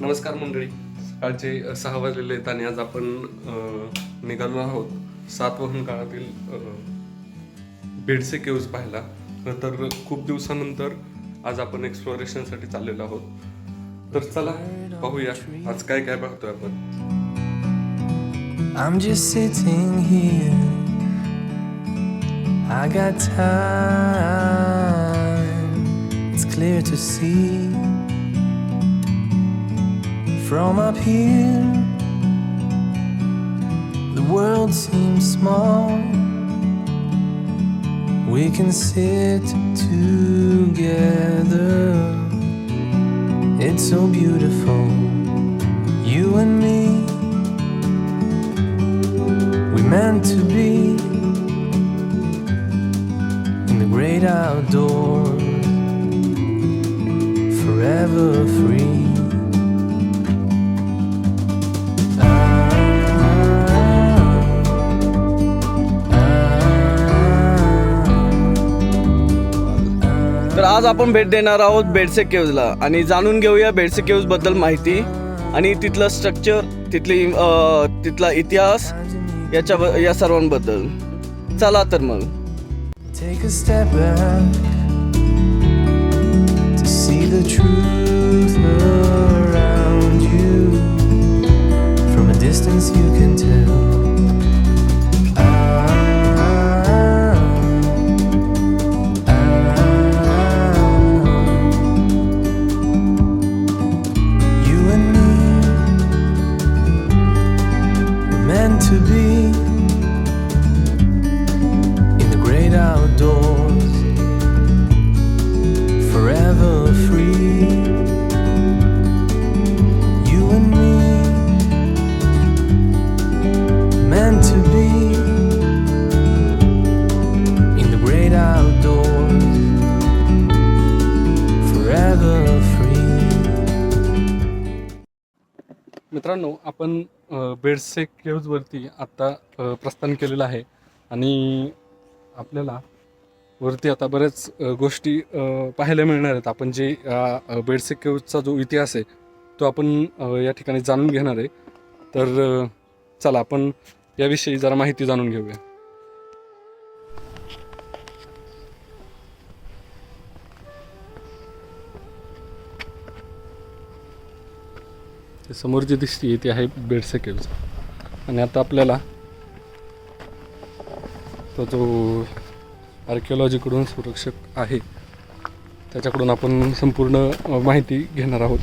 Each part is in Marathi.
नमस्कार मंडळी. सकाळचे सहा वाजलेले आहेत आणि आज आपण निघालो आहोत सातवाहन काळातील बेडसे केव्ज पाहायला. तर खूप दिवसानंतर आज आपण एक्सप्लोरेशनसाठी चाललेलो आहोत. तर चला पाहूया आज काय काय पाहतोय आपण. I'm just sitting here. I got time. It's clear to see. From up here. The world seems small. We can sit together. It's so beautiful. You and me. We meant to be in the great outdoors, forever free. आज आपण भेट देणार आहोत बेडसे केव्जला आणि जाणून घेऊया बेडसे केव्जबद्दल माहिती आणि तिथलं स्ट्रक्चर तिथली तिथला इतिहास याच्या या सर्वांबद्दल चला तर मग Take a step back to see the truth around you. From a distance, you can tell. बेडसेक Bedse केव्जवरती आत्ता प्रस्थान केलेलं आहे. आणि आपल्याला वरती आता बऱ्याच गोष्टी पाहायला मिळणार आहेत. आपण जे या केव्जचा जो इतिहास आहे तो आपण या ठिकाणी जाणून घेणार आहे. तर चला आपण याविषयी जरा माहिती जाणून घेऊया. ते समोर जी दिसते ती आहे बेडसे केव्ज आणि आता आपल्याला तो जो आर्किओलॉजीकडून सुरक्षक आहे त्याच्याकडून आपण संपूर्ण माहिती घेणार आहोत.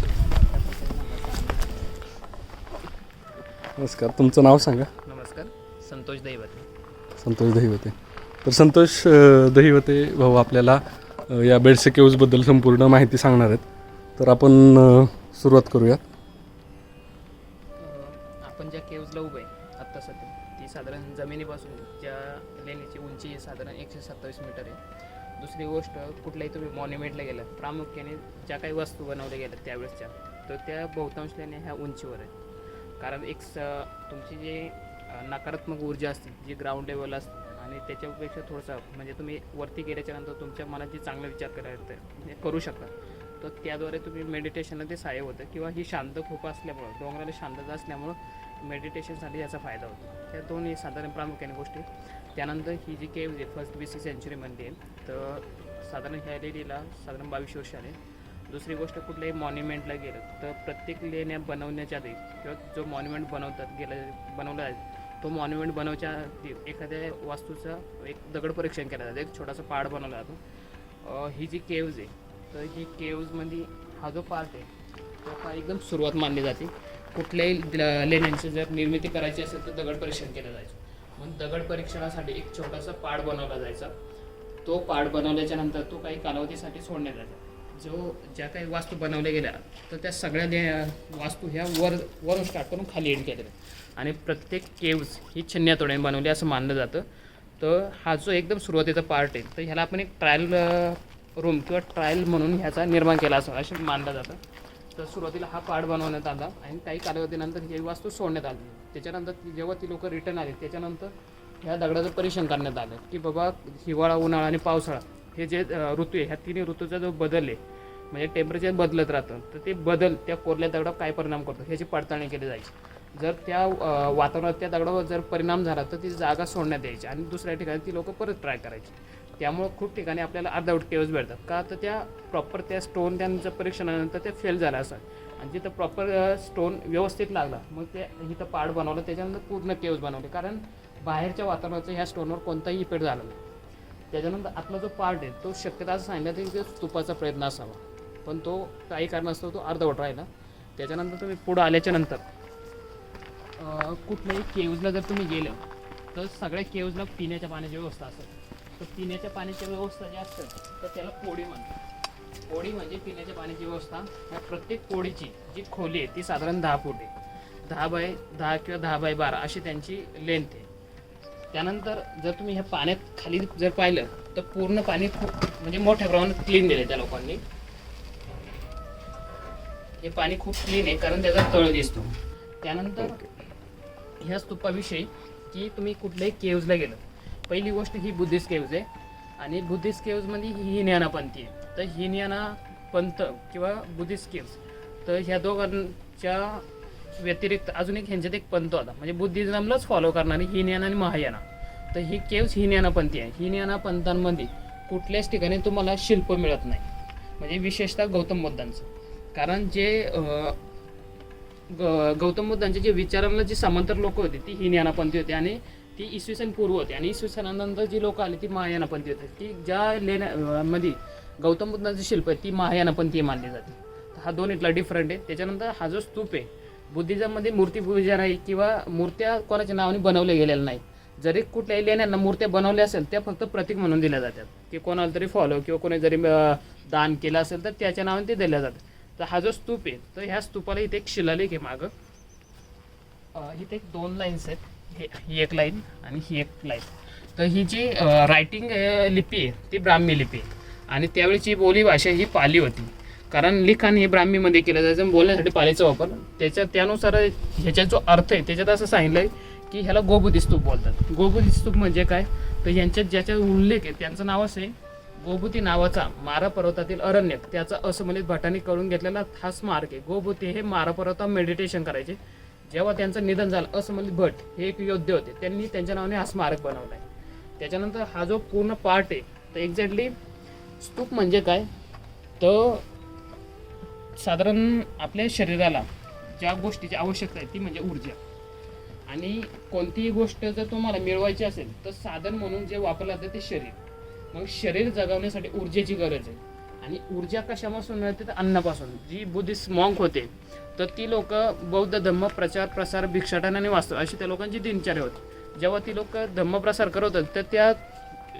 नमस्कार तुमचं नाव सांगा. नमस्कार संतोष दैवते. संतोष दहिवते तर संतोष दहिवते भाऊ आपल्याला या बेडसे केव्जबद्दल संपूर्ण माहिती सांगणार आहेत. तर आपण सुरुवात करूयात. आपण उभं आहे. आत्ता सध्या. ती साधारण जमिनीपासून ज्या लेणीची उंची साधारण एकशे सत्तावीस मीटर आहे. दुसरी गोष्ट कुठल्याही तुम्ही मॉन्युमेंटला गेला प्रामुख्याने ज्या काही वस्तू बनवल्या गेल्या त्यावेळेसच्या तर त्या बहुतांश लेण्या ह्या उंचीवर आहेत. कारण एक स तुमची जी नकारात्मक ऊर्जा असते जी ग्राउंड लेवल असते आणि त्याच्यापेक्षा थोडंसं म्हणजे तुम्ही वरती गेल्याच्यानंतर तुमच्या मनात जे चांगला विचार करायला म्हणजे करू शकता. तर त्याद्वारे तुम्ही मेडिटेशनला ते सहाय्य होतं किंवा ही शांत खूप असल्यामुळं डोंगराला शांतता असल्यामुळं मेडिटेशनसाठी याचा फायदा होतो. त्या दोन्ही साधारण प्रामुख्याने गोष्टी. त्यानंतर ही जी केव्ह आहे फर्स्ट बी सी सेंचुरीमध्ये आहे तर साधारण ह्या लेडीला साधारण बावीस वर्ष आले. दुसरी गोष्ट कुठल्याही मॉन्युमेंटला गेलं तर प्रत्येक लेण्या बनवण्याच्या आधी किंवा जो मॉन्युमेंट बनवतात गेला बनवला आहे तो मॉन्युमेंट बनवच्या आधी एखाद्या वास्तूचा एक दगड परीक्षण केलं जातं एक छोटासा पहाड बनवला जातो. ही जी केव्ज आहे तर ही केव्जमध्ये हा जो पार्ट आहे तो हा एकदम सुरुवात मानली जाते. कुठल्याही ल- लेण्यांची जर निर्मिती करायची असेल तर दगड परीक्षण केलं जायचं. मग दगड परीक्षणासाठी एक छोटासा पाड बनवला जायचा. तो पाड बनवल्याच्या नंतर तो काही कालावधीसाठी सोडण्यात जायचा जो ज्या काही वास्तू बनवल्या गेल्या तर त्या सगळ्या ले- वास्तू ह्या वर वरून स्टार्ट करून खाली एंड केलेल्या आणि प्रत्येक केव्ज ही छन्यातोड्याने बनवली असं मानलं जातं. तर हा जो एकदम सुरुवातीचा पार्ट आहे तर ह्याला आपण एक ट्रायल रूम किंवा ट्रायल म्हणून ह्याचा निर्माण केला असं असं मानलं जातं. तर सुरुवातीला हा पार्ट बनवण्यात आला आणि काही कालावधीनंतर ही वास्तू सोडण्यात आली. त्याच्यानंतर ती- जेव्हा ती लोक रिटर्न आली त्याच्यानंतर ह्या दगडाचं परीक्षण करण्यात आलं की बाबा हिवाळा उन्हाळा आणि पावसाळा हे जे ऋतू आहे ह्या तिन्ही ऋतूचा जो बदल आहे म्हणजे टेम्परेचर बदलत राहतं तर ते बदल त्या कोरल्या दगडावर काय परिणाम करतो ह्याची पडताळणी केली जायची. जर त्या वातावरणात त्या दगडावर जर परिणाम झाला तर ती जागा सोडण्यात यायची आणि दुसऱ्या ठिकाणी ती लोक परत ट्राय करायची. त्यामुळं खूप ठिकाणी आपल्याला अर्धवट केव्स भेटतात. का तर त्या प्रॉपर त्या स्टोन त्यांचं परीक्षणानंतर ते फेल झालं असं. आणि जिथं प्रॉपर स्टोन व्यवस्थित लागला मग ते इथं पाड बनवलं त्याच्यानंतर पूर्ण केव्स बनवले. कारण बाहेरच्या वातावरणाचा ह्या स्टोनवर कोणताही इफेक्ट झाला नाही. त्याच्यानंतर आतला जो पार्ट आहे तो शक्यता असं सांगितलं की तुपाचा प्रयत्न असावा. पण तो काही कारणास्तव तो अर्धवट राहिला. त्याच्यानंतर तुम्ही पुढं आल्याच्यानंतर कुठल्याही केव्जला जर तुम्ही गेलं तर सगळ्या केव्जला पिण्याच्या पाण्याची व्यवस्था असेल. तर पिण्याच्या पाण्याची व्यवस्था जी असते तर त्याला पोडी म्हणतात. पोडी म्हणजे पिण्याच्या पाण्याची व्यवस्था. ह्या प्रत्येक पोडीची जी खोली आहे ती साधारण दहा फूट आहे. दहा बाय दहा किंवा दहा बाय बारा अशी त्यांची लेंथ आहे. त्यानंतर जर तुम्ही ह्या पाण्यात खाली जर पाहिलं तर पूर्ण पाणी खूप म्हणजे मोठ्या प्रमाणात क्लीन दिले त्या लोकांनी. हे पाणी खूप क्लीन आहे कारण त्याचा तळ दिसतो. त्यानंतर ह्या स्तूपाविषयी की तुम्ही कुठल्याही केव्जला गेलं पहिली गोष्ट ही बुद्धिस्ट केव्ज आहे. आणि बुद्धिस्ट केव्जमध्ये ही ज्ञानापंथी आहे. तर ही पंथ किंवा बुद्धिस्ट केव्ज. तर ह्या दोघांच्या व्यतिरिक्त अजून एक ह्यांच्यात एक पंथ होता. म्हणजे बुद्धिझमलाच फॉलो करणारी ही ज्ञान आणि महायाना. तर ही केव्स ही ज्ञानापंथी आहे. ही ज्ञानापंथांमध्ये कुठल्याच ठिकाणी तुम्हाला शिल्प मिळत नाही. म्हणजे विशेषतः गौतम बुद्धांचं. कारण जे ग- गौतम बुद्धांचे जे विचारांना जी समांतर लोक होती ती ही ज्ञानापंथी होती. आणि ती इसवी सन पूर्व होती. आणि इसवी सनानंतर जी लोक आली ती महायानापंथी होती. ती ज्या लेण्या मध्ये गौतम बुद्धांचं शिल्प आहे ती महायानापंथी मानली जाते. हा दोन इथला डिफरंट आहे. त्याच्यानंतर हा जो स्तूप आहे बुद्धिझममध्ये मूर्तीपूजा नाही किंवा मूर्त्या कोणाच्या नावाने बनवल्या गेलेल्या नाही जरी कुठल्याही लेण्यांना मूर्त्या बनवल्या असेल त्या फक्त प्रतीक म्हणून दिल्या जातात. की कोणाला तरी फॉलो किंवा कोणी जरी दान केलं असेल तर त्याच्या नावाने ते दिल्या जातात. तर हा जो स्तूप आहे तर ह्या स्तूपाला इथे एक शिलालेख आहे मागं. इथे एक दोन लाईन्स आहेत. हे ही एक लाईन आणि ही एक लाईन. तर ही जी रायटिंग लिपी आहे ती ब्राह्मी लिपी आहे. आणि त्यावेळीची बोली भाषा ही पाली होती. कारण लिखाण हे ब्राह्मीमध्ये केलं जायचं आणि बोलण्यासाठी पालीचा वापर. त्याच्या त्यानुसार ह्याचा जो अर्थ आहे त्याच्यात असं सांगितलं आहे की ह्याला गोबुदी स्तूप बोलतात. गोबुदी स्तूप म्हणजे काय? तर यांच्यात ज्याच्या उल्लेख आहे त्यांचं नाव असं आहे गोभूती नावाचा मारा पर्वतातील अरण्य. त्याचा असमलित म्हणजे भटाने करून घेतलेला हा स्मारक आहे. गोभूती हे मारा पर्वता मेडिटेशन करायचे. जेव्हा त्यांचं निधन झालं असंबंधित भट हे एक योद्धे होते. त्यांनी त्यांच्या नावाने हा स्मारक बनवला आहे. त्याच्यानंतर हा जो पूर्ण पार्ट आहे तर एक्झॅक्टली स्तूप म्हणजे काय? तर साधारण आपल्या शरीराला ज्या गोष्टीची आवश्यकता आहे ती म्हणजे ऊर्जा. आणि कोणतीही गोष्ट जर तुम्हाला मिळवायची असेल तर साधन म्हणून जे वापरलं जातं ते शरीर. मग शरीर जगवण्यासाठी ऊर्जेची गरज आहे. आणि ऊर्जा कशापासून मिळते? तर अन्नापासून. जी बुद्धिस्ट मॉंक होते तर ती लोक बौद्ध धम्म प्रचार प्रसार भिक्षाटनाने वाचतो अशी त्या लोकांची दिनचर्या होती. जेव्हा ती लोक धम्मप्रसार करत होते तर त्या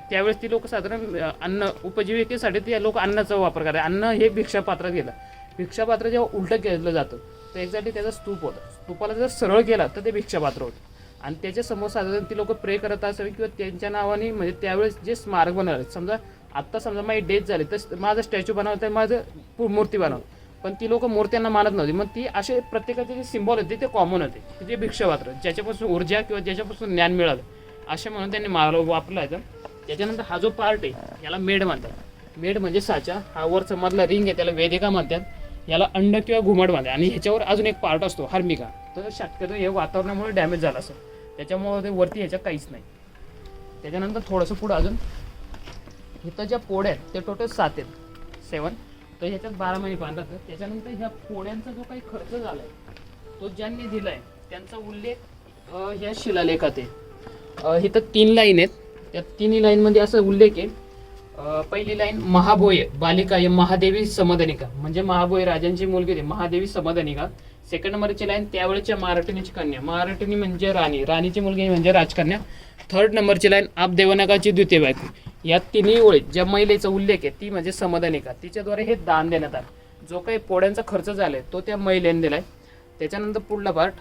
त्यावेळेस ती लोक साधारण अन्न उपजीविकेसाठी ते लोक अन्नाचा वापर करतात अन्न हे भिक्षापात्रात गेलं. भिक्षापात्र जेव्हा उलटं केलं जातं तर एक्झॅक्टली त्याचा स्तूप होता. स्तूपाला जर सरळ केला तर ते भिक्षापात्र होतं. आणि त्याच्यासमोर साधारण ती लोक प्रे करत असावी किंवा त्यांच्या नावाने म्हणजे त्यावेळेस जे स्मारक बनवले समजा आत्ता समजा माझी डेथ झाली तर माझं स्टॅच्यू बनवलं तर माझं मूर्ती बनव पण ती लोक मूर्त्यांना मानत नव्हती. मग ती असे प्रत्येकाचे जे सिम्बॉल होते ते कॉमन होते. जे भिक्षापात्र ज्याच्यापासून ऊर्जा किंवा ज्याच्यापासून ज्ञान मिळालं असे म्हणून त्यांनी माल वापरला आहे त्याच्यानंतर हा जो पार्ट आहे याला मेड म्हणतात. मेड म्हणजे साचा. हा वरचा मधला रिंग आहे त्याला वेदिका म्हणतात. याला अंड किंवा घुमट म्हणतात. आणि ह्याच्यावर अजून एक पार्ट असतो हार्मिका. तर शक्यतो हे वातावरणामुळे डॅमेज झालं असं. त्याच्यामुळे ते वरती ह्याच्यात काहीच नाही. त्याच्यानंतर थोडंसं पुढं अजून इथं ज्या पोड्या आहेत ते टोटल सात आहेत. सेवन. तर ह्याच्यात बारा महिने पाणी त्याच्यानंतर ह्या पोड्यांचा जो काही खर्च झाला आहे तो ज्यांनी दिला आहे त्यांचा उल्लेख ह्या शिलालेखात आहे. इथं तीन लाईन आहेत. त्या तिन्ही लाईनमध्ये असं उल्लेख आहे. पहिली लाईन महाभोय बालिका या महादेवी समाधानिका म्हणजे महाभोय राजांची मुलगी होती महादेवी समाधानिका सेकंड नंबरची लाईन त्यावेळेच्या मराठीनीची कन्या. मराठीनी म्हणजे राणी. राणीची मुलगी म्हणजे राजकन्या. थर्ड नंबरची लाईन आप देवनागाची द्वितीय बायको. या तिन्ही ओळीत ज्या महिलेचा उल्लेख आहे ती म्हणजे समदनिका तिच्याद्वारे हे दान देण्यात आलं. जो काही पोड्यांचा खर्च झालाय तो त्या महिलेने दिलाय. त्याच्यानंतर पुढला पार्ट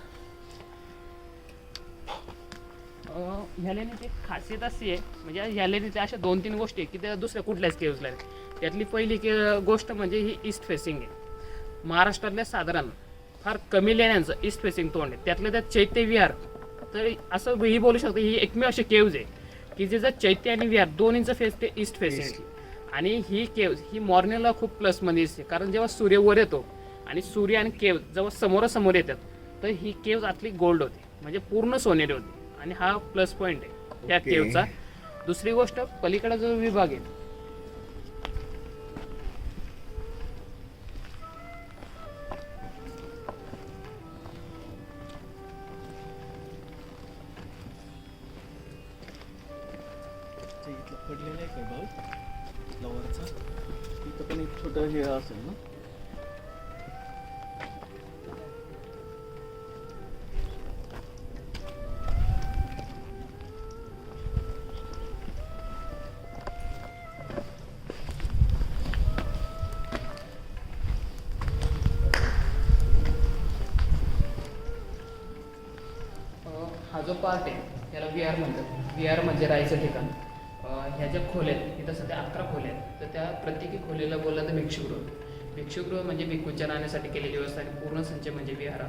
ह्या लेणीची खासियत अशी आहे म्हणजे ह्या लेणीच्या अशा दोन तीन गोष्टी आहेत की त्या दुसऱ्या कुठल्याच केव्जला नाही. त्यातली पहिली के गोष्ट म्हणजे ही ईस्ट फेसिंग आहे. महाराष्ट्रातल्या साधारण फार कमी लेण्यांचं ईस्ट फेसिंग तोंड आहे. त्यातल्या त्यात चैत्य विहार तर असं ही बोलू शकतो ही एकमेव अशी केव्ज आहे. की जे जर चैत्य आणि विहार दोन्हीचं फेस ते ईस्ट फेसिंग आणि ही केव ही मॉर्निंगला खूप प्लसमध्ये दिसते. कारण जेव्हा सूर्य वर येतो आणि सूर्य आणि केव जेव्हा समोरासमोर येतात तर ही केव आतली गोल्ड होते. म्हणजे पूर्ण सोनेरी होते. आणि हा प्लस पॉईंट आहे. या Okay. केवचा. दुसरी गोष्ट पलीकडे जो विभाग आहे म्हणजे राहायचं ठिकाण ह्या ज्या खोल्या आहेत इथं सध्या अकरा खोल्या आहेत तर त्या प्रत्येकी खोलीला बोलला तर भिक्षुगृह. भिक्षुगृह म्हणजे भिक्खूंच्या राहण्यासाठी केलेली व्यवस्था आणि पूर्ण संच म्हणजे विहार.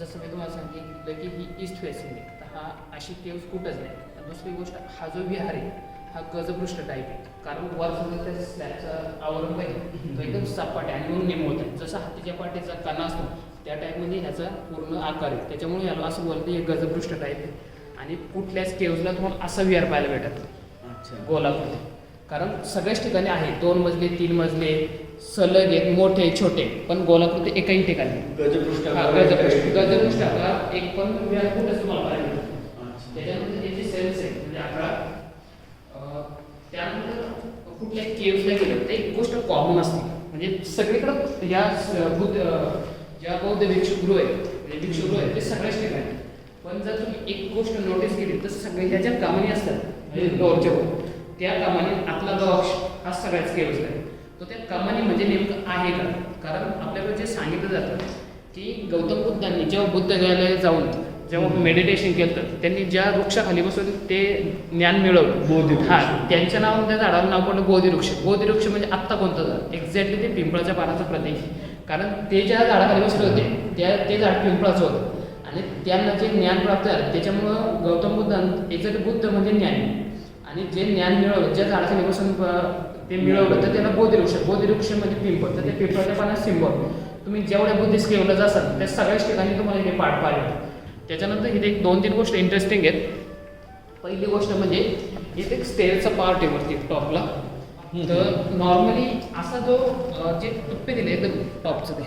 जसं मी तुम्हाला सांगितलं की ही ईस्ट फेसिंग आहे तर हा अशी केव्स कुठंच नाही. दुसरी गोष्ट हा जो विहार आहे हा गजपृष्ठ टाईप आहे. कारण वर सुद्धा त्या स्लॅबचं आवरण पाहिजे तो एकदम सपाट आहे आणि म्हणून नेमवत आहे. जसं हातीच्या पाठीचा कणा असतो त्या टाईपमध्ये ह्याचा पूर्ण आकार आहे. त्याच्यामुळे याला असं बोलतं हे गजपृष्ठ टाईप आहे. आणि कुठल्याच केव्जला तुम्हाला असा विहार पाहायला भेटत गोलाकृती. कारण सगळ्याच ठिकाणी आहे. दोन मजले तीन मजले सलग आहेत मोठे छोटे. पण गोलाकृती एकही ठिकाणी. गजपृष्ठ हा, गजपृष्ठ. गजपृष्ठ आकार एक पण विहार कुठंच तुम्हाला पाहायला भेटत. त्याच्यानंतर हे जे सेल्स आहे म्हणजे अं, त्यानंतर कुठल्या केव्सला गेलं तर एक गोष्ट कॉमन असते. म्हणजे सगळीकडं या बुद्ध ज्या बौद्ध भिक्षुगृह आहे म्हणजे भिक्षुगृह आहे ते सगळ्याच ठिकाणी. पण जर तुम्ही एक गोष्ट नोटीस केली तर सगळे ह्या ज्या कामानी असतात म्हणजे डोरच्या वर त्या कामानी आतला जो अक्ष हा सगळ्याच केव्स आहे तो त्या कामानी म्हणजे नेमकं आहे का? कारण आपल्याला जे सांगितलं जातं की गौतम बुद्धांनी जेव्हा बुद्ध गयाला जाऊन जेव्हा मेडिटेशन केलं त्यांनी ज्या वृक्षाखाली बसून ते ज्ञान मिळवलं. बोधिवृक्ष. हा त्यांच्या नावानं त्या झाडाला नाव पडलं बोधिवृक्ष बोधिवृक्ष म्हणजे आत्ता कोणतं झाड? एक्झॅक्टली ते पिंपळाच्या पानाचं आहे. कारण ते ज्या झाडाखाली बसले होते त्या ते झाड पिंपळाचं होतं. आणि त्यांना जे ज्ञान प्राप्त झालं त्याच्यामुळं गौतम बुद्धां याचं बुद्ध म्हणजे ज्ञानी. आणि जे ज्ञान मिळवलं ज्या झाडाचं निवसन ते मिळवलं तर त्याला बोधिवृक्ष बोधिवृक्ष म्हणजे पिंपळ तर ते पिंपळाच्या पानात सिंबल. तुम्ही जेवढ्या बुद्धिस्ट केवलं असाल त्या सगळ्याच ठिकाणी तुम्हाला हे पाठ पाहिजे त्याच्यानंतर इथे एक दोन तीन गोष्ट इंटरेस्टिंग आहेत. पहिली गोष्ट म्हणजे इथे एक स्टेअरचा पार्ट आहे वरती टॉपला. तर नॉर्मली असा जो जे टप्पे दिले एकदम टॉपचं ते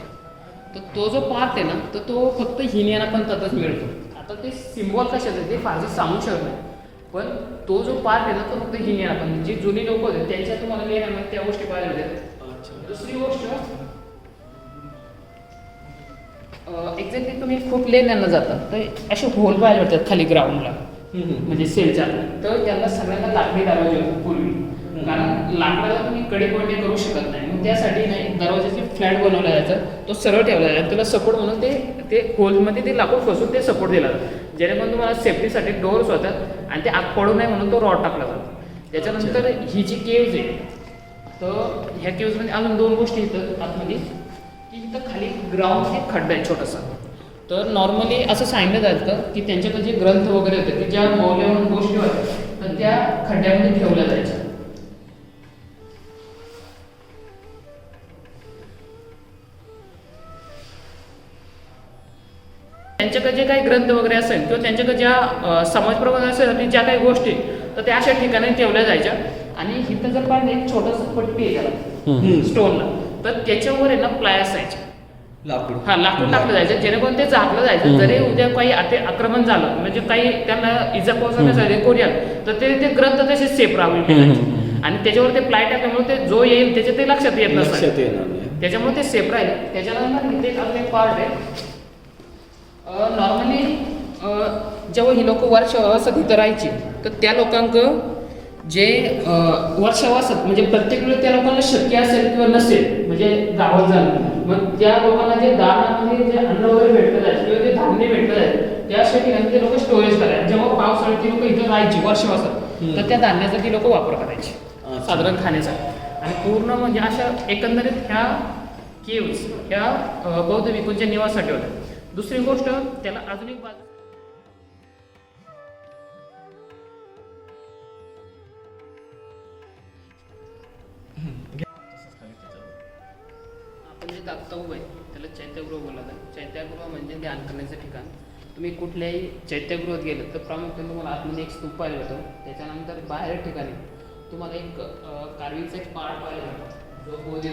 तर तो जो पार्ट आहे ना तर तो फक्त हिनियाना पण तसंच मिळतो. आता ते सिम्बॉल कशाचं ते फारसं सांगू शकत नाही. पण तो जो पार्ट आहे ना तो फक्त हिनियाना पण जी जुनी लोक होते त्यांच्या तुम्हाला लेण्यामध्ये त्या गोष्टी पाहायला मिळतात दुसरी गोष्ट एक्झॅक्टली तुम्ही खूप लेण्यांना जाता तर असे होल पाहायला भेटतात खाली ग्राउंडला म्हणजे सेलच्या तर त्यांना सगळ्यांना लाकडी दरवाजे होते पूर्वी. कारण लाकडाला तुम्ही कडेकोंडे करू शकत नाही. मग त्यासाठी नाही दरवाजाचे फ्लॅट बनवला जायचा तो सरळ ठेवला जायचा. त्याला सपोर्ट म्हणून ते ते होलमध्ये ते लाकूड फसून ते सपोर्ट दिला जातं. जेणेकरून तुम्हाला सेफ्टीसाठी डोअर्स होतात आणि ते आग पडू नये म्हणून तो रॉड टाकला जातो. त्याच्यानंतर ही जी केव्ज आहे तर ह्या केव्जमध्ये अजून दोन गोष्टी येतात आतमध्ये की इथं खाली ग्राउंड एक खड्डा आहे छोटासा. तर नॉर्मली असं सांगितलं जातं की त्यांच्याकडे जे ग्रंथ वगैरे होते की ज्या मौल्यवान गोष्टी होत्या तर त्या खड्ड्यामध्ये ठेवल्या जायच्या. काही ग्रंथ वगैरे असेल किंवा त्यांच्याकडे ज्या अं, समाज प्रबोधनासाठी ज्या काही गोष्टी तर त्या अशा ठिकाणी ठेवल्या जायच्या. आणि इथं जर पाहिजे एक छोटंसं पट्टी आहे त्याला स्टोनला तर त्याच्यावर आहे ना प्लाय असायचे लाकूड. हा लाकूड टाकलं जायचं. जेणेकरून ते झाकलं जायचं. जरी उद्या काही अति आक्रमण झालं म्हणजे काही त्यांना इजा पोहोचवण्यासाठी कोणी आलं तर ते ते ग्रंथ तसे सेफ राहून आणि त्याच्यावर ते प्लाय टाकल्यामुळे ते जो येईल त्याच्या ते लक्षात येत नसतं त्याच्यामुळे ते सेफ राहील. त्याच्यानंतर इथे एक पार्ट आहे. नॉर्मली जेव्हा ही लोक वर्षावासात इथं राहायची तर त्या लोकांक जे वर्षावासात म्हणजे प्रत्येक वेळी त्या लोकांना शक्य असेल किंवा नसेल म्हणजे गावात जाणं. मग त्या लोकांना जे दानामध्ये जे अन्न वगैरे भेटलं जायचं किंवा ते धान्य भेटलं जायचं त्या अशा ठिकाणी ते लोक स्टोरेज करायचे जेव्हा पावसाळ्यात ती लोक इथं राहायची वर्षावासात तर त्या धान्याचा ती लोक वापर करायचे. साधारण खाण्याचा. आणि पूर्ण म्हणजे अशा एकंदरीत ह्या केव्स ह्या बौद्ध भिक्खूंच्या निवासासाठी होत्या. दुसरी गोष्ट त्याला अजून एक बाजू आपण त्याला चैत्यगृह बोलला जातं. चैत्यगृह म्हणजे ध्यान करण्याचं ठिकाण. तुम्ही कुठल्याही चैत्यगृहात गेलं तर प्रामुख्याने तुम्हाला आतमध्ये एक स्तूप पाहिजे होतं त्याच्यानंतर बाहेर ठिकाणी तुम्हाला एक कार्विंगचा एक पार्ट पाहिजे जातो जो बोधी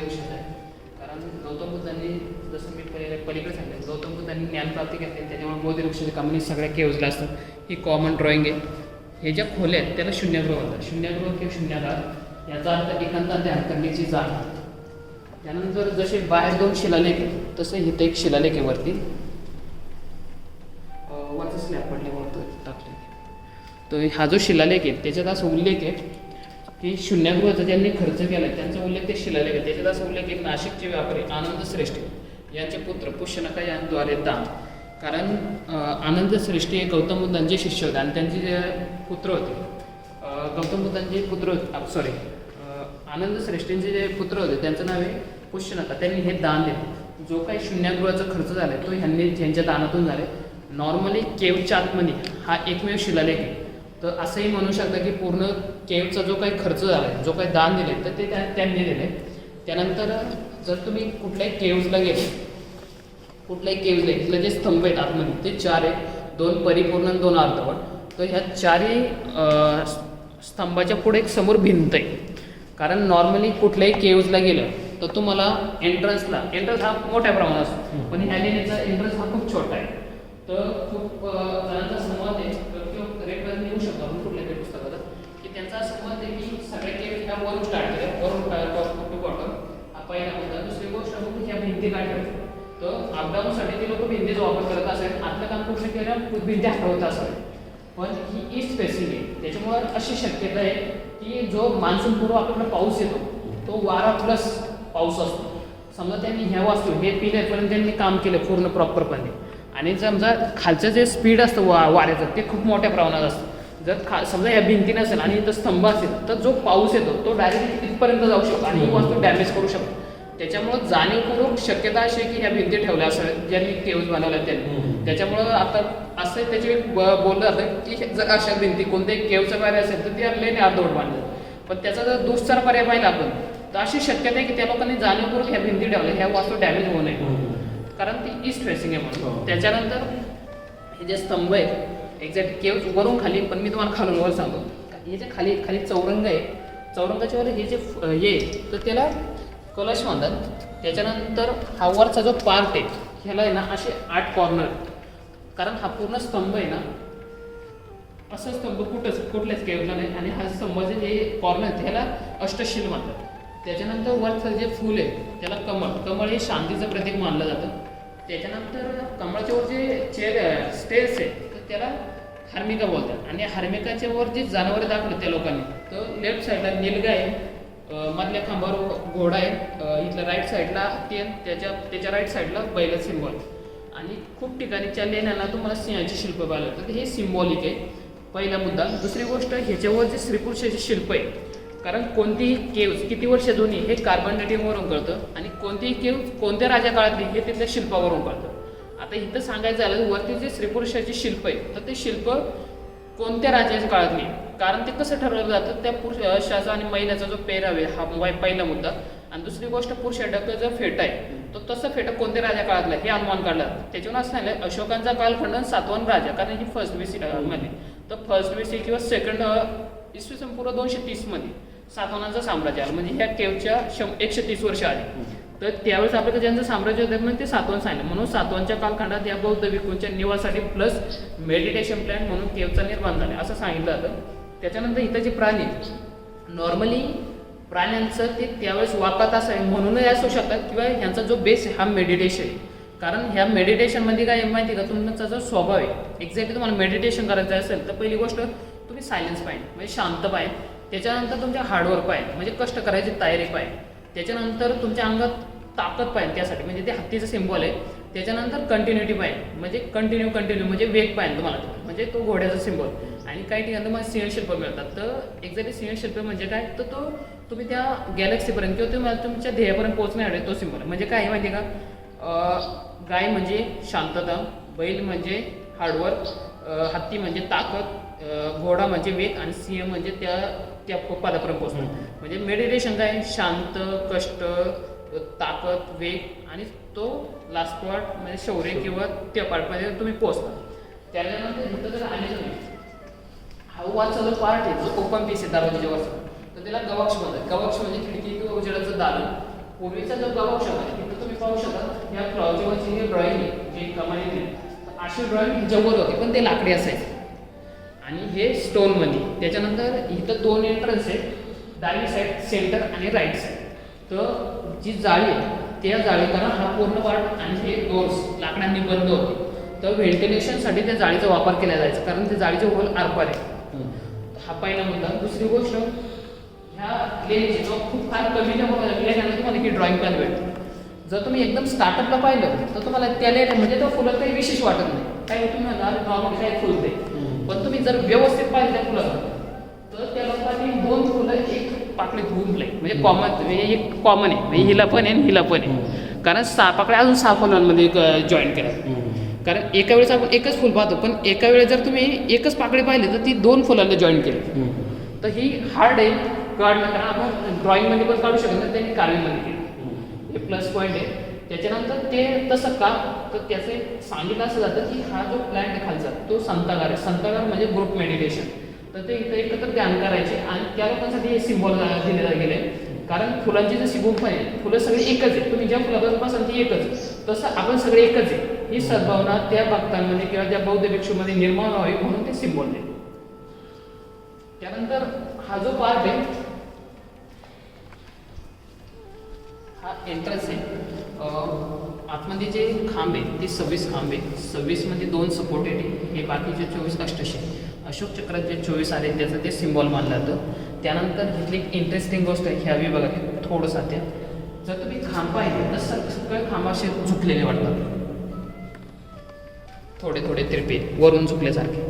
बुद्धांनी जसं मी पहिले पलीकडे सांगितलं गौतम बुद्धांनी ज्ञानप्राप्ती घेतली त्याच्यामुळे बोधी वृक्षाची कामणी सगळ्या केवजला असतात. ही कॉमन ड्रॉइंग आहे. हे ज्या खोल्या आहेत त्याला शून्यगृह म्हणतात. शून्यगृह किंवा शून्यागार याचा अर्थ एखादा ध्यान करण्याची जागा. त्यानंतर जसे बाहेर दोन शिलालेख तसं इथं एक शिलालेख आहे वरती. अं, वरचा पडले वरतो टाकले तर हा जो शिलालेख आहे त्याच्यात असा उल्लेख आहे की शून्यगृहाचा ज्यांनी खर्च केला त्यांचा ते शिलालेख आहे त्याच्यात असं उल्लेख आहे नाशिकचे व्यापारी आनंद श्रेष्ठी यांचे पुत्र पुष्यनका यांद्वारे दान. कारण आनंद श्रेष्ठी हे गौतम बुद्धांचे शिष्य होते आणि त्यांचे जे पुत्र होते गौतम बुद्धांचे पुत्र होते सॉरी आनंद श्रेष्ठींचे जे पुत्र होते त्यांचं नाव आहे पुष्यनका. त्यांनी हे दान दिले. जो काही शून्यगृहाचा खर्च झाला तो ह्यांनी ह्यांच्या दानातून झाले नॉर्मली केवच्या आतमध्ये हा एकमेव शिलालेख आहे. तर असंही म्हणू शकता की पूर्ण केवचा जो काही खर्च झाला आहे जो काही दान दिले तर ते त्या त्यांनी दिले. त्यानंतर जर तुम्ही कुठल्याही केव्जला गेले कुठल्याही केव्जला इथलं जे स्तंभ आहेत आतमध्ये ते चार आहेत दोन परिपूर्ण आणि दोन अर्धवट तर ह्या चारही स्तंभाच्या पुढे एक समोर भिंत आहे. कारण नॉर्मली कुठल्याही केव्जला गेलं तर तुम्हाला एंट्रन्सला एंट्रन्स हा मोठ्या प्रमाणात असतो. पण ह्या लेणीचा एंट्रन्स हा खूप छोटा आहे. तर खूप जणांचा समज आहे किंवा रेफरन्स येऊ शकतो आपण कुठल्या तरी पुस्तकात की त्यांचा समज आहे की सगळ्या केव्ज ह्या वरून स्टार्ट केल्या वरून टॉप टू बॉटम हा पहिला मुद्दा दुसरी गोष्ट म्हणजे ह्या भिंती काय ठेवतात लॉकडाऊनसाठी ती ते लोक भिंतीचा वापर करत असेल आतलं काम करू शकेल भिंती हटवत असावे पण ही ईस्ट फेसिंग आहे. त्याच्यामुळं अशी शक्यता आहे की जो मान्सून पूर्व आपल्याकडे पाऊस येतो तो वारा प्लस पाऊस असतो. समजा त्यांनी ह्या वास्तू हे पिलरपर्यंत त्यांनी काम केलं पूर्ण प्रॉपरपणे. आणि समजा खालचं जे स्पीड असतं वा वाऱ्याचं ते खूप मोठ्या प्रमाणात असतं. जर खा समजा या भिंती नसेल आणि इथं स्तंभ असेल तर जो पाऊस येतो तो डायरेक्ट तिथपर्यंत जाऊ शकतो आणि ही वस्तू डॅमेज करू शकतो. त्याच्यामुळं जाणीवपूर्वक शक्यता अशी आहे की ह्या भिंती ठेवल्या असाव्यात ज्यांनी केव्ज बनवल्या त्यांनी त्याच्यामुळं आता असं त्याचे बोललं जातं की हे जर अशा भिंती कोणत्याही केवचा पर्याय असेल तर ते लेणे अर्धवट बांधले पण त्याचा जर दुसरा पर्याय पाहिला आपण तर अशी शक्यता आहे की त्या लोकांनी जाणीवपूर्वक ह्या भिंती ठेवल्या ह्या वास्तू डॅमेज होऊ नये. कारण ती ईस्ट फेसिंग आहे म्हणून. त्याच्यानंतर हे जे स्तंभ आहेत एक्झॅक्ट केव वरून खाली पण मी तुम्हाला खालून वर सांगतो. हे जे खाली खाली चौरंग आहे चौरंगाच्या वर हे जे हे तर त्याला कलश त्याच्यानंतर हा वरचा जो पार्ट आहे ह्याला आहे ना असे आठ कॉर्नर कारण हा पूर्ण स्तंभ आहे ना असं स्तंभ कुठंच कुठल्याच केवला नाही. आणि हा स्तंभ जे हे कॉर्नर आहेत ह्याला अष्टशील म्हणतात. त्याच्यानंतर वरचं जे फूल आहे त्याला कमळ. कमळ हे शांतीचं प्रतीक मानलं जातं. त्याच्यानंतर कमळाच्या वर जे चेअर स्टेज आहे तर त्याला हार्मिका बोलतात. आणि हार्मिकाच्या वर जे जनावरं दाखवलं त्या लोकांनी तर लेफ्ट साईडला निलगा आहे मधल्या खांबावर घोडा आहे. इथल्या राईट साईडला हत्ती आहे त्याच्या त्याच्या राईट साईडला बैल सिम्बॉल आणि खूप ठिकाणीच्या लेण्याला तुम्हाला सिंहाचे शिल्प पाहायला तर हे सिम्बॉलिक आहे. पहिला मुद्दा. दुसरी गोष्ट ह्याच्यावर जे श्रीपुरुषाचे शिल्प आहे. कारण कोणतीही केव्ज किती वर्ष जुनी हे कार्बन डेटिंगवरून कळतं. आणि कोणतीही केव्ज कोणत्या राजा काळातली हे तिथल्या शिल्पावरून कळतं. आता इथं सांगायचं झालं वरती जे श्रीपुरुषाचे शिल्प आहे तर ते शिल्प कोणत्या राजाच्या काळातली कारण ते कसं ठरवलं जातं त्या पुरुषाचा आणि महिलाचा जो पेरावे हा वाय- पहिला मुद्दा. आणि दुसरी गोष्ट पुरुषाडक जो फेटा आहे तो तसं फेटा कोणत्या राजा काळातला आहे? हे अनुमान काढलं. जातं. त्याच्यावर असं सांगितलं अशोकांचा कालखंड सातवन सातवान राजा कारण ही फर्स्ट बीसी मध्ये. तर फर्स्ट बीसी किंवा सेकंड इसवी सन पूर्व दोनशे तीसमध्ये साम्राज्य आलं. म्हणजे ह्या केवच्या शं एकशे तीस वर्ष आली तर त्यावेळेस आपल्याकडे ज्यांचं साम्राज्य होतं म्हणजे ते सातवन सांगितलं म्हणून सातवांच्या कालखंडात या बौद्ध भिक्खूंच्या निवासाठी प्लस मेडिटेशन प्लॅन म्हणून केवचा निर्माण झाला. असं सांगितलं जातं. त्याच्यानंतर इथं जे प्राणी नॉर्मली प्राण्यांचं ते त्यावेळेस वापरात असं आहे म्हणूनही असू शकतात किंवा ह्यांचा जो बेस हा मेडिटेशन आहे. कारण ह्या मेडिटेशनमध्ये काय माहिती आहे का? तुमचा जो स्वभाव आहे एक्झॅक्टली तुम्हाला मेडिटेशन करायचं असेल तर पहिली गोष्ट तुम्ही सायलेन्स पाहिजे म्हणजे शांत पाहिजे. त्याच्यानंतर तुमच्या हार्डवर्क पाहिजे म्हणजे कष्ट करायची तयारी पाहिजे. त्याच्यानंतर तुमच्या अंगात ताकद पाहिजे त्यासाठी म्हणजे ते हत्तीचं सिम्बॉल आहे. त्याच्यानंतर कंटिन्युटी पाहिजे म्हणजे कंटिन्यू कंटिन्यू म्हणजे वेग पाहिजे तुम्हाला. म्हणजे तो घोड्याचा सिम्बॉल आणि काही ठिकाणी तुम्हाला सिंहशिल्प मिळतात. तर एक्झॅक्टली सिंहशिल्प म्हणजे काय? तर तो तुम्ही त्या गॅलेक्सीपर्यंत किंवा तुम्हाला तुमच्या ध्येयापर्यंत पोहोचण्यासाठी तो सिम्बॉल म्हणजे काय माहिती का? गाय म्हणजे शांतता बैल म्हणजे हार्डवर्क हत्ती म्हणजे ताकद घोडा म्हणजे वेग आणि सिंह म्हणजे त्या त्या पदापर्यंत पोहोचणं. म्हणजे मेडिटेशन काय? शांत कष्ट ताकद वेग आणि तो लास्ट पार्ट म्हणजे शौर्य किंवा त्या पार्टमध्ये तुम्ही पोहोचता. त्याच्यानंतर इथं जो पार्ट आहे. जो ओपन पीस आहे दरवाजाच्या म्हणजे वरचा तर त्याला गवाक्ष म्हणतात. गवाक्ष म्हणजे खिडकी किंवा उजेडाचं दालन पूर्वीचा जो गवाक्ष आहे तिथं तुम्ही पाहू शकता या फ्लॉवरच्या हे ड्रॉईंग ड्रॉइंग आहे जी कमानी अशी ड्रॉइंग जवळ होती पण ते लाकडी असायचे. आणि हे स्टोनमध्ये त्याच्यानंतर इथं दोन एंट्रन्स आहेत. डावी साईड सेंटर आणि राईट साईड तर जी जाळी आहे त्या जाळी हा पूर्ण पार्ट आणि हे डोर्स लाकडांनी बंद होते. तर व्हेंटिलेशनसाठी त्या जाळीचा वापर केला जायचा कारण त्या जाळीचे होल आरपार आहे. हा पहिला मुद्दा दुसरी गोष्ट ह्या लेनची जो खूप फार कमी लेण्यानं तुम्हाला ही ड्रॉइंग पॅन भेटते जर तुम्ही एकदम स्टार्टअपला पाहिलं तर तुम्हाला त्या लेण्या म्हणजे तो फुलं काही विशेष वाटत नाही. काही तुम्ही नॉर्मल काय फुलते. पण तुम्ही जर व्यवस्थित पाहिलं त्या फुलाला तर त्या लोकांनी दोन फुलं एक पाकळी धुवून म्हणजे कॉमन म्हणजे एक कॉमन आहे. म्हणजे हिला पण आहे आणि हिला पण आहे. कारण सहा पाकळ्या अजून सहा फुलांमध्ये जॉईन केल्या. कारण एका वेळेस आपण एकच फुल पाहतो पण एका वेळेस जर तुम्ही एकच पाकळी पाहिली तर ती दोन फुलांना जॉईन केली. तर ही हार्ड आहे काढणं कारण आपण ड्रॉइंगमध्ये पण काढू शकत नाही त्यांनी कार्विंगमध्ये केली. हे प्लस पॉईंट आहे. त्याच्यानंतर ते तसं का तर त्याचं सांगितलं असं जातं की हा जो प्लॅन आहे खालचा तो संतागार आहे. संतागार म्हणजे ग्रुप मेडिटेशन तर ते इथं एकत्र ध्यान करायचे आणि त्या लोकांसाठी हे सिम्बॉल दिले गेले कारण फुलांची जशी गुंफ आहे फुलं सगळी एकच आहे तुम्ही ज्या पासाल ती एकच. तसं आपण सगळे एकच आहे ही सद्भावना त्या भक्तांमध्ये किंवा त्या बौद्ध भिक्षूमध्ये निर्माण व्हावी म्हणून ते सिम्बॉल आहे त्यानंतर हा जो पार्ट आहे हा एंट्रन्स आहे. आतमध्ये जे खांब आहे ते सव्वीस खांब आहे सव्वीसमध्ये दोन सपोर्टेड आहे हे बाकीचे चोवीस अष्टशे अशोक चक्रात जे चोवीस आले त्याचं ते सिम्बॉल मानलं जातं. त्यानंतर इथली एक इंटरेस्टिंग गोष्ट आहे ह्या विभागात थोडंसं त्या जर तुम्ही खांब पाहिले तर सगळे खांब असे झुकलेले वाटतात. थोडे थोडे तिरपे वरून झुकल्यासारखे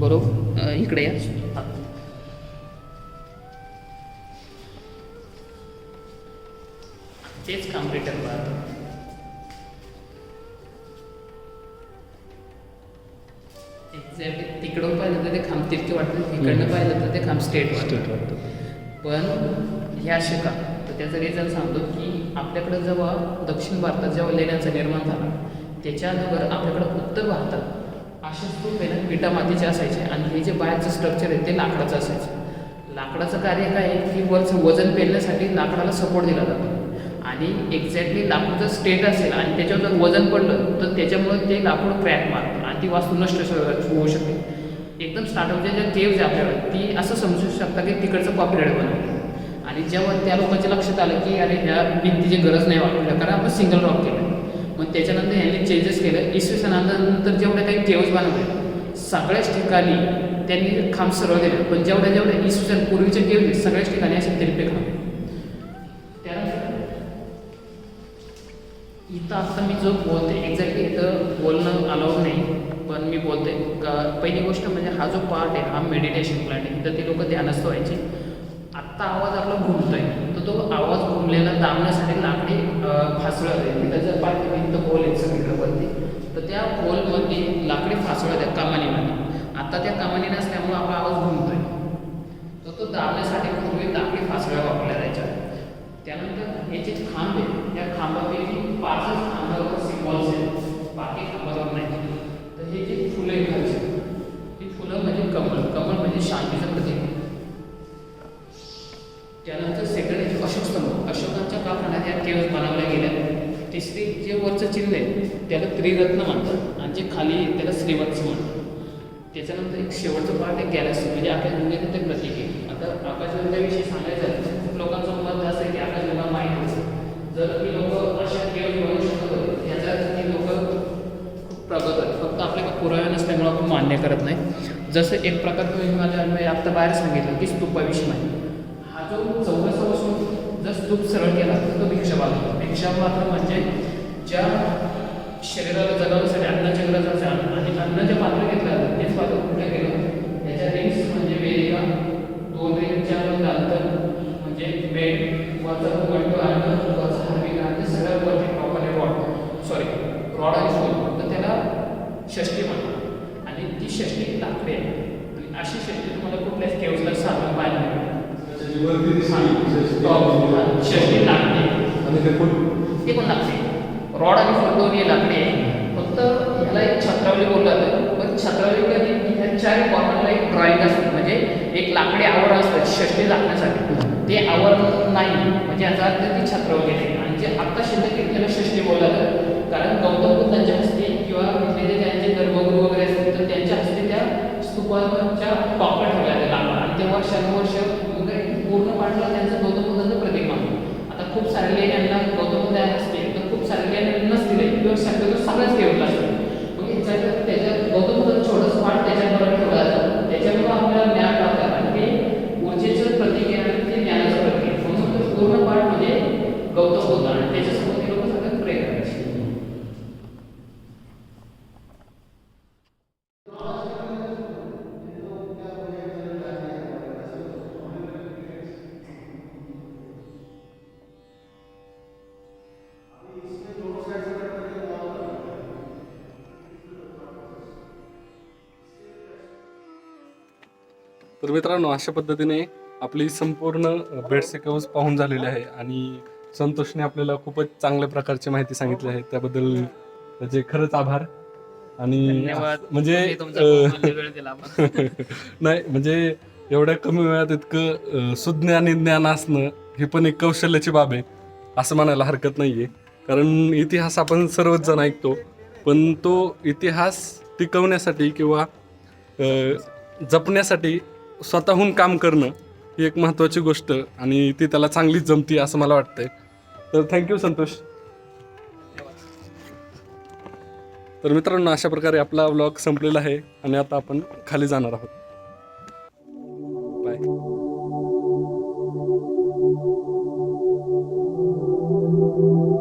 बरोबर? इकडे या. तेच काम रिटर्न राहतं एक्झॅक्टली तिकडून पाहिलं तर ते खांब तिरके वाटतं इकडनं पाहिलं तर ते खांब स्टेट वाटतं. पण ह्या शिका तर त्याचं रिझन सांगतो की आपल्याकडं जेव्हा दक्षिण भारतात जेव्हा लेण्यांचा निर्माण झाला त्याच्या अगोदर आपल्याकडं उत्तर भारतात असेच स्तूप आहे ना विटा मातीचे असायचे. आणि हे जे बाहेरचं स्ट्रक्चर आहे ते लाकडाचं असायचं. लाकडाचं कार्य काय आहे की वरचं वजन पेलण्यासाठी लाकडाला सपोर्ट दिला जातो. आणि एक्झॅक्टली लाकूडचं स्टेट असेल आणि त्याच्यावर जर वजन पडलं तर त्याच्यामुळे ते लाकूड क्रॅक मारतं आणि ती वास्तू नष्ट होऊ शकते. एकदम स्टार्टअपच्या ज्या केव्ज आहे आपल्याकडे ती असं समजू शकता की तिकडचं कॉपीराईट बनवतं. आणि जेव्हा त्या लोकांच्या लक्षात आलं की अरे ह्या भिंतीची गरज नाही वाटली कारण आपण सिंगल रॉक केलं मग त्याच्यानंतर यांनी चेंजेस केलं. इसवी सणानंतर जेवढ्या काही केव्ज बांधले सगळ्याच ठिकाणी त्यांनी खांब सरळ दिले. पण जेवढ्या जेवढ्या इसवी सन पूर्वीचे केव्ज सगळ्याच ठिकाणी असे तिरपे खांब इथं आता मी जो बोलते एक्झॅक्टली इथं बोलणं अलाउड नाही पण मी बोलते का पहिली गोष्ट म्हणजे हा जो पार्ट आहे हा मेडिटेशन प्लॅन आहे इथं ते लोक ध्यानस्थ व्हायचे. आता आवाज आपला घुमतोय. तर तो आवाज घुमलेला दाबण्यासाठी लाकडी फासळत फासळं आहे तिथं जर पाहिजे इथं बोल आहे सगळीकडे तर त्या होलमध्ये लाकडी फासळं आहेत कामानीमध्ये. आता त्या कामानी नसल्यामुळं आपला आवाज घुमतोय. तर तो दाबण्यासाठी पूर्वी लाकडी फासळ्या वापरल्या जायच्या. त्यानंतर हे जे खांब आहे त्या खांबापैकी पाचच खांबावर सिम्बॉल्स आहेत. बाकी खांबावर नाही तर हे जे फुलं जे चिन्ह आहे त्याला त्रिरत्न म्हणतात आणि जे खाली आहे त्याला श्रीवत्स म्हणतात. त्याच्यानंतर एक शेवटचं पार्ट आहे गॅलेक्सी म्हणजे आकाशगंगेचं ते प्रतीक आहे. आता आकाशगंगाविषयी सांगायचं खूप लोकांचं मत असं आहे की आकाशगंगा माहीत असतं जर ती लोक अशा खेळ बनवू शकत होते ह्याचा ती लोक खूप प्रगत आहेत. फक्त आपल्याला पुरावे नसल्यामुळे आपण मान्य करत नाही. जसं एक प्रकार तुम्ही माझ्या आत्ता बाहेर सांगितलं की स्तूपाविषयी माहिती हा जो चौदासा पासून जर स्तूप सरळ केला तर तो भिक्षापात्र भिक्षापात्र म्हणजे ज्या शरीराला जगवण्यासाठी अन्नाची गरज असेल आणि अन्न जे पात्र घेतलं तेच पात्र कुठे गेलं? याच्या रिंग्स म्हणजे वेदिका दोन रिंगच्या अंतर म्हणजे बेड वरचा गंटू अन्न वरचा हरविका आणि सगळ्यात वरती प्रॉपरली रॉड सॉरी रॉड आणि स्टोन तर त्याला षष्टी म्हणतात. आणि ती षष्टी लाकडी आहे. आणि अशी षष्टी तुम्हाला कुठल्याच केवसला साधन पाहायला मिळेल? षष्टी लाकडे. आणि ते पण लागते रॉड आणि फुलटोन हे लाकडे फक्त ह्याला एक छत्रावली बोलतात पण छत्रावली कधी ह्या चार कॉर्नरला एक ड्रॉईंग असतं. म्हणजे एक लाकडी आवर असतं षष्टी लाकण्यासाठी ते आवर नाही. म्हणजे याचा अर्थ ती छत्रावली नाही. आणि जे आत्ता शिल्लक घेतलेलं त्याला षष्टी बोलला जातं. कारण गौतम बुद्धांच्या हस्ते किंवा इथले जे त्यांचे गर्भगुरू वगैरे असतील तर त्यांच्या हस्ते त्या स्तूपाच्या टॉपर ठेवल्या जातात लाकूड आणि ते वर्षानुवर्ष वगैरे पूर्ण पाठला त्यांचं गौतम बुद्धांचं प्रतीक मानतो आता खूप सारे यांना गौतम बुद्ध असते लेण्या नसतील किंवा शक्यतो सगळंच ठेवलं असतं ओके याच्यात त्याच्यात गौतम बुद्धाचं छोटंसं पाठ त्याच्याबरोबर ठेवला जातो त्याच्यामुळे आपल्याला मित्रांनो अशा पद्धतीने आपली संपूर्ण बेडसेक हाऊस पाहून झालेली आहे आणि संतोषने आपल्याला खूपच चांगल्या प्रकारची माहिती सांगितली आहे. त्याबद्दल त्याचे खरंच आभार. आणि म्हणजे आम्हाला. नाही म्हणजे एवढ्या कमी वेळात इतकं अं, सुज्ञ आणि ज्ञान असणं ही पण एक कौशल्याची बाब आहे असं म्हणायला हरकत नाहीये. कारण इतिहास आपण सर्वच जण ऐकतो पण तो इतिहास टिकवण्यासाठी किंवा जपण्यासाठी स्वतःहून काम करणं ही एक महत्त्वाची गोष्ट आणि ती त्याला चांगलीच जमती असं मला वाटतंय. तर थँक्यू संतोष. तर मित्रांनो अशा प्रकारे आपला व्लॉग संपलेला आहे आणि आता आपण खाली जाणार आहोत. बाय